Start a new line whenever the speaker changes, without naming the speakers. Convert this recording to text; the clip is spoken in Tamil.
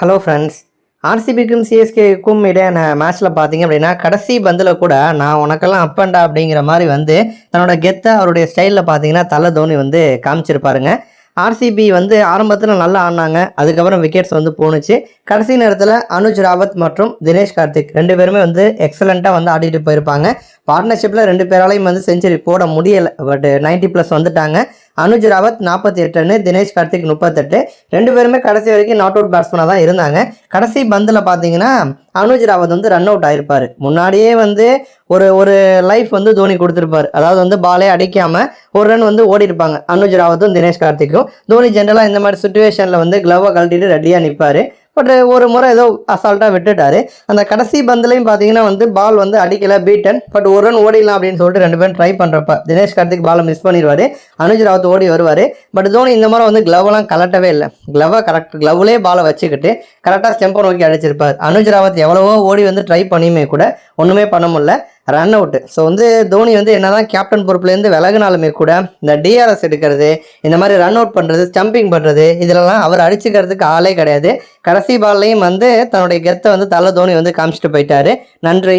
ஹலோ ஃப்ரெண்ட்ஸ் ஆர்சிபிக்கும் சிஎஸ்கேக்கும் இடையான மேட்ச்சில் பார்த்தீங்க அப்படின்னா கடைசி பந்தில் கூட நான் உனக்கெல்லாம் அப்பண்டா அப்படிங்கிற மாதிரி வந்து தன்னோட கெத்தை அவருடைய ஸ்டைலில் பார்த்தீங்கன்னா தலை தோனி வந்து காமிச்சிருப்பாருங்க. ஆர்சிபி வந்து ஆரம்பத்தில் நல்லா ஆடினாங்க. அதுக்கப்புறம் விக்கெட்ஸ் வந்து போணுச்சு. கடைசி நேரத்தில் அனுஜ் ராவத் மற்றும் தினேஷ் கார்த்திக் ரெண்டு பேருமே வந்து எக்ஸலண்ட்டாக வந்து ஆடிட்டு போயிருப்பாங்க. பார்ட்னர்ஷிப்பில் ரெண்டு பேராலையும் வந்து செஞ்சுரி போட முடியலை. பட் 90 ப்ளஸ் வந்துட்டாங்க. அனுஜ் ராவத் நாற்பத்தி எட்டுன்னு தினேஷ் கார்த்திக் முப்பத்தெட்டு. ரெண்டு பேருமே கடைசி வரைக்கும் நாட் அவுட் பேட்ஸ்மனாக தான் இருந்தாங்க. கடைசி பந்தில் பார்த்தீங்கன்னா அனுஜ் ராவத் வந்து ரன் அவுட் ஆயிருப்பார். முன்னாடியே வந்து ஒரு ஒரு லைஃப் வந்து தோனி கொடுத்துருப்பாரு. அதாவது வந்து பாலே அடிக்காமல் ஒரு ரன் வந்து ஓடி இருப்பாங்க அனுஜ் ராவத்தும் தினேஷ் கார்த்திக்கும். தோனி ஜென்ரலாக இந்த மாதிரி சுச்சுவேஷனில் வந்து க்ளவை கழட்டிட்டு ரெடியாக நிற்பார் பட் ஒரு முறை ஏதோ அசால்ட்டாக விட்டுட்டாரு. அந்த கடைசி பந்துலையும் பார்த்தீங்கன்னா வந்து பால் வந்து அடிக்கலை பீட்டன் பட் ஒரு ரன் ஓடிடலாம் அப்படின்னு சொல்லிட்டு ரெண்டு பேரும் ட்ரை பண்ணுறப்ப தினேஷ் கார்த்திக் பாலை மிஸ் பண்ணிடுவார். அனுஜ் ராவத் ஓடி வருவார். பட் தோனி இந்த மாதிரி வந்து க்ளவெல்லாம் கலட்டவே இல்லை. க்ளவை கரெக்ட் க்ளவ்லே பாலை வச்சுக்கிட்டு கரெக்டாக ஸ்டெம்பை நோக்கி அடிச்சிருப்பார். அனுஜ் ராவத் எவ்வளவோ ஓடி வந்து ட்ரை பண்ணியுமே கூட ஒன்றுமே பண்ண முடியல. ரன் அவுட்டு ஸோ வந்து தோனி வந்து என்னதான் கேப்டன் பொறுப்புலேருந்து விலகினாலுமே கூட இந்த டிஆர்எஸ் எடுக்கிறது இந்த மாதிரி ரன் அவுட் பண்ணுறது ஸ்டம்பிங் பண்ணுறது இதிலலாம் அவர் அடிச்சுக்கிறதுக்கு ஆளே கிடையாது. கடைசி பால்லையும் வந்து தன்னுடைய கெத்தை வந்து தலை தோனி வந்து காமிச்சிட்டு போயிட்டாரு. நன்றி.